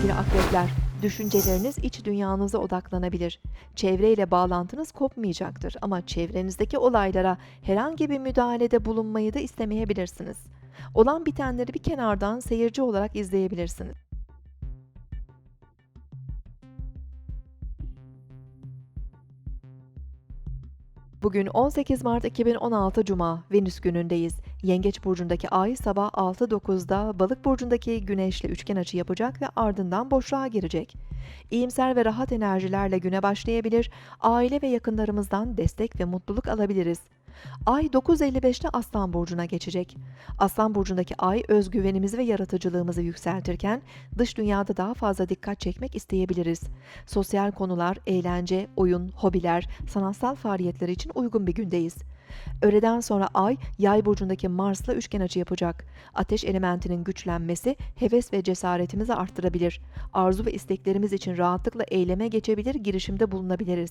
sevgili akrepler. Düşünceleriniz iç dünyanıza odaklanabilir. Çevreyle bağlantınız kopmayacaktır ama çevrenizdeki olaylara herhangi bir müdahalede bulunmayı da istemeyebilirsiniz. Olan bitenleri bir kenardan seyirci olarak izleyebilirsiniz. Bugün 18 Mart 2016 Cuma, Venüs günündeyiz. Yengeç burcundaki ay sabah 6.09'da Balık burcundaki Güneşle üçgen açı yapacak ve ardından boşluğa girecek. İyimser ve rahat enerjilerle güne başlayabilir, aile ve yakınlarımızdan destek ve mutluluk alabiliriz. Ay 9.55'te Aslan burcuna geçecek. Aslan burcundaki ay özgüvenimizi ve yaratıcılığımızı yükseltirken dış dünyada daha fazla dikkat çekmek isteyebiliriz. Sosyal konular, eğlence, oyun, hobiler, sanatsal faaliyetler için uygun bir gündeyiz. Öğleden sonra Ay, Yay burcundaki Mars'la üçgen açı yapacak. Ateş elementinin güçlenmesi heves ve cesaretimizi arttırabilir. Arzu ve isteklerimiz için rahatlıkla eyleme geçebilir, girişimde bulunabiliriz.